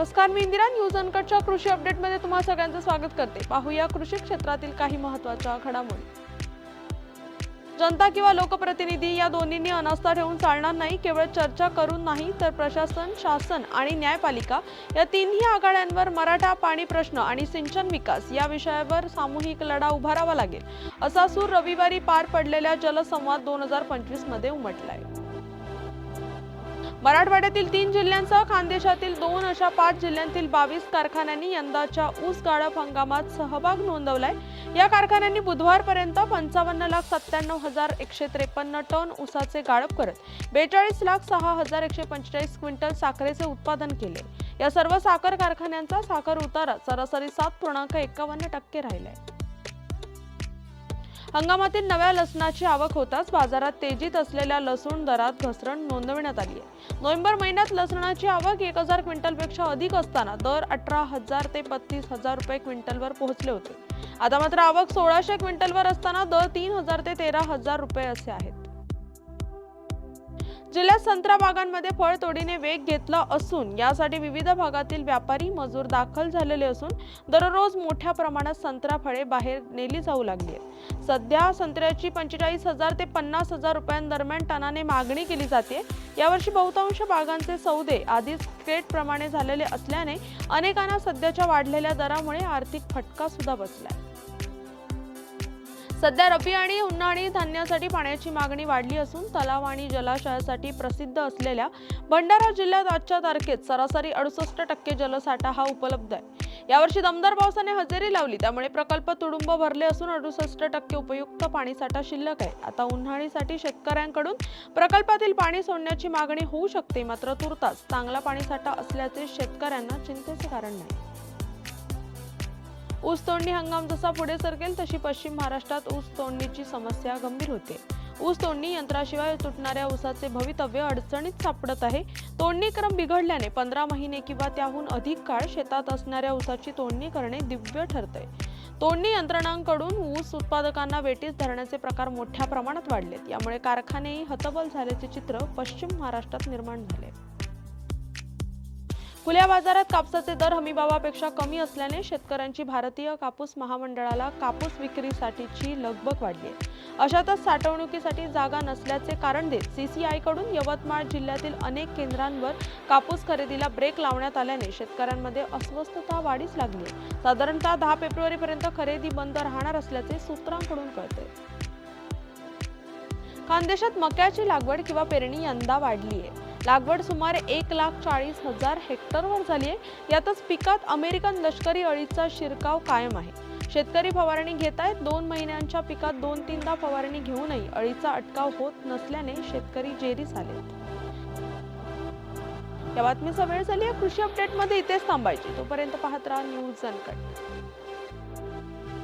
नमस्कार मी इंदिरा न्यूज अनकटच्या कृषी अपडेटमध्ये तुम्हा सगळ्यांचं स्वागत करते. पाहूया कृषी क्षेत्रातील काही महत्त्वाच्या घडामोडी. जनता किंवा लोकप्रतिनिधी या दोन्हींनी अनास्था ठेवून चालणार नाही केवळ चर्चा करून नाही तर प्रशासन शासन आणि न्यायपालिका या तिन्ही आघाड्यांवर मराठा पाणी प्रश्न आणि सिंचन विकास या विषयावर सामूहिक लढा उभारावा लागेल असा सूर रविवारी पार पडलेल्या जलसंवाद दोन हजार पंचवीसमध्ये उमटलाय. मराठवाड्यातील तीन जिल्ह्यांसह खानदेशातील दोन अशा पाच जिल्ह्यांतील बावीस कारखान्यांनी यंदाच्या ऊस गाळप हंगामात सहभाग नोंदवलाय. या कारखान्यांनी बुधवारपर्यंत पंचावन्न लाख सत्त्याण्णव हजार एकशे त्रेपन्न टन ऊसाचे गाळप करत बेचाळीस लाख सहा हजार एकशे पंचेचाळीस क्विंटल साखरेचे उत्पादन केले. या सर्व साखर कारखान्यांचा साखर उतारा सरासरी सात पूर्णांक एकावन्न टक्के राहिलाय. हंगामातील नव्या लसणाची आवक होताच बाजारात तेजीत असलेल्या लसूण दरात घसरण नोंदविण्यात आली आहे. नोव्हेंबर महिन्यात लसणाची आवक एक हजार क्विंटलपेक्षा अधिक असताना दर अठरा हजार ते बत्तीस हजार रुपये क्विंटलवर पोहोचले होते. आता मात्र आवक सोळाशे क्विंटलवर असताना दर तीन हजार ते तेरा हजार रुपये असे आहेत. जिल्ह्यात संत्रा बागांमध्ये फळ तोडीने वेग घेतला असून यासाठी विविध भागातील व्यापारी मजूर दाखल झालेले असून दररोज मोठ्या प्रमाणात संत्रा फळे बाहेर नेली जाऊ लागली आहेत. सध्या संत्र्याची पंचेचाळीस हजार ते पन्नास हजार रुपयांदरम्यान टनाने मागणी केली जाते. यावर्षी बहुतांश बागांचे सौदे आधीच क्रेटप्रमाणे झालेले असल्याने अनेकांना सध्याच्या वाढलेल्या दरामुळे आर्थिक फटका सुद्धा आहे सध्या रब्बी आणि उन्हाळी धान्यासाठी पाण्याची मागणी वाढली असून तलाव आणि जलाशयासाठी प्रसिद्ध असलेल्या भंडारा जिल्ह्यात आजच्या तारखेत सरासरी अडुसष्ट टक्के जलसाठा हा उपलब्ध आहे. यावर्षी दमदार पावसाने हजेरी लावली त्यामुळे प्रकल्प तुडुंब भरले असून अडुसष्ट टक्के उपयुक्त पाणीसाठा शिल्लक आहे. आता उन्हाळीसाठी शेतकऱ्यांकडून प्रकल्पातील पाणी सोडण्याची मागणी होऊ शकते मात्र तुर्तास चांगला पाणीसाठा असल्याचे शेतकऱ्यांना चिंतेचे कारण नाही. ऊस तोडणी हंगाम जसा पुढे सरकेल तशी पश्चिम महाराष्ट्रात ऊस तोडणीची समस्या गंभीर होते. ऊस तोडणी यंत्राशिवाय तुटणाऱ्या ऊसाचे भवितव्य अडचणीत सापडत आहे. तोडणी क्रम बिघडल्याने पंधरा महिने किंवा त्याहून अधिक काळ शेतात असणाऱ्या ऊसाची तोडणी करणे दिव्य ठरते तोडणी यंत्रणांकडून ऊस उत्पादकांना वेटीस धरण्याचे प्रकार मोठ्या प्रमाणात वाढलेत. यामुळे कारखानेही हतबल झाल्याचे चित्र पश्चिम महाराष्ट्रात निर्माण झाले. खुल्या बाजारात कापसाचे दर हमीभावापेक्षा कमी असल्याने शेतकऱ्यांची भारतीय कापूस महामंडळाला कापूस विक्रीसाठीची लगबग वाढली आहे. अशातच साठवणुकीसाठी जागा नसल्याचे कारण देत सीसीआयकडून यवतमाळ जिल्ह्यातील अनेक केंद्रांवर कापूस खरेदीला ब्रेक लावण्यात आल्याने शेतकऱ्यांमध्ये अस्वस्थता वाढीस लागली आहे. साधारणतः दहा फेब्रुवारीपर्यंत खरेदी बंद राहणार असल्याचे सूत्रांकडून कळते खानदेशात मक्याची लागवड किंवा पेरणी यंदा वाढली आहे. लागवड सुमारे एक लाख चाळीस हजार हेक्टरवर झाली आहे. यातच पिकात अमेरिकन लष्करी अळीचा शिरकाव कायम आहे. शेतकरी फवारणी घेत आहेत. दोन महिन्यांच्या पिकात दोन तीनदा फवारणी घेऊनही अळीचा अटकाव होत नसल्याने शेतकरी जेरीस आले या बातमीचा वेळ झाली आहे. कृषी अपडेटमध्ये इथेच थांबायची. तोपर्यंत पाहत राहा न्यूज अनकट.